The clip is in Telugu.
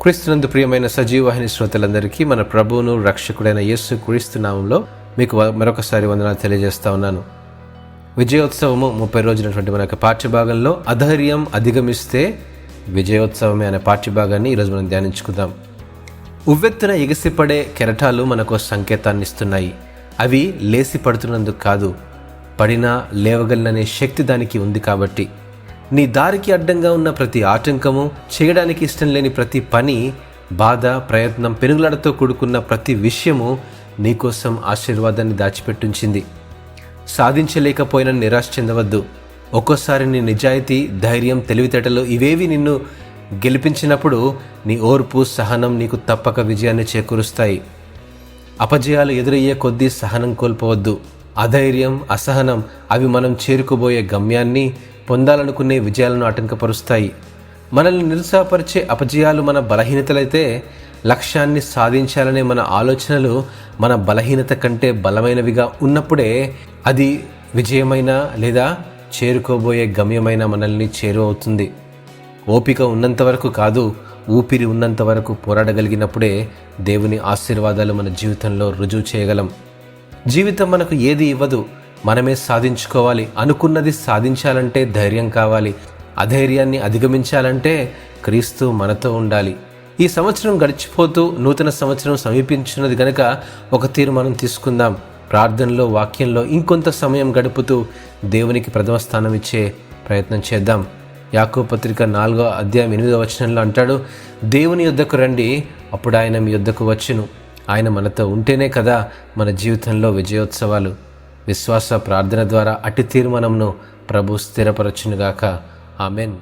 క్రీస్తునందు ప్రియమైన సజీవవాహిని శ్రోతలందరికీ మన ప్రభువును రక్షకుడైన యేసు క్రీస్తు నామంలో మీకు వ- మరొకసారి వందనాలు తెలియజేస్తా ఉన్నాను. విజయోత్సవము ముప్పై రోజులటువంటి మన యొక్క పాఠ్యభాగంలో అధైర్యం అధిగమిస్తే విజయోత్సవమే అనే పాఠ్యభాగాన్ని ఈరోజు మనం ధ్యానించుకుందాం. ఉవ్వెత్తున ఎగిసిపడే కెరటాలు మనకు సంకేతాన్ని ఇస్తున్నాయి అవి లేసి పడుతున్నందుకు కాదు పడినా లేవగలననే శక్తి దానికి ఉంది కాబట్టి. నీ దారికి అడ్డంగా ఉన్న ప్రతి ఆటంకము చేయడానికి ఇష్టం లేని ప్రతి పని బాధ ప్రయత్నం పెనుగులాడతో కూడుకున్న ప్రతి విషయము నీకోసం ఆశీర్వాదాన్ని దాచిపెట్టుంచింది. సాధించలేకపోయిన నిరాశ చెందవద్దు. ఒక్కోసారి నీ నిజాయితీ ధైర్యం తెలివితేటలు ఇవేవి నిన్ను గెలిపించినప్పుడు నీ ఓర్పు సహనం నీకు తప్పక విజయాన్ని చేకూరుస్తాయి. అపజయాలు ఎదురయ్యే కొద్దీ సహనం కోల్పోవద్దు. అధైర్యం అసహనం అవి మనం చేరుకోబోయే గమ్యాన్ని పొందాలనుకునే విజయాలను ఆటంకపరుస్తాయి. మనల్ని నిరుత్సాహపరిచే అపజయాలు మన బలహీనతలైతే లక్ష్యాన్ని సాధించాలనే మన ఆలోచనలు మన బలహీనత కంటే బలమైనవిగా ఉన్నప్పుడే అది విజయమైన లేదా చేరుకోబోయే గమ్యమైన మనల్ని చేరువవుతుంది. ఓపిక ఉన్నంత వరకు కాదు ఊపిరి ఉన్నంత వరకు పోరాడగలిగినప్పుడే దేవుని ఆశీర్వాదాలు మన జీవితంలో రుజువు చేయగలం. జీవితం మనకు ఏది ఇవ్వదు మనమే సాధించుకోవాలి. అనుకున్నది సాధించాలంటే ధైర్యం కావాలి. అధైర్యాన్ని అధిగమించాలంటే క్రీస్తు మనతో ఉండాలి. ఈ సంవత్సరం గడిచిపోతూ నూతన సంవత్సరం సమీపించినది గనక ఒక తీర్మానం తీసుకుందాం. ప్రార్థనలో వాక్యంలో ఇంకొంత సమయం గడుపుతూ దేవునికి ప్రథమ స్థానం ఇచ్చే ప్రయత్నం చేద్దాం. యాకో పత్రిక నాలుగో అధ్యాయం ఎనిమిదో వచనంలో అంటాడు దేవుని యొద్దకు రండి అప్పుడు ఆయన మీ యొద్దకు వచ్చును. ఆయన మనతో ఉంటేనే కదా మన జీవితంలో విజయోత్సవాలు. విశ్వాస ప్రార్థన ద్వారా అట్టి తీర్మానంను ప్రభు స్థిరపరచునుగాక. ఆమెన్.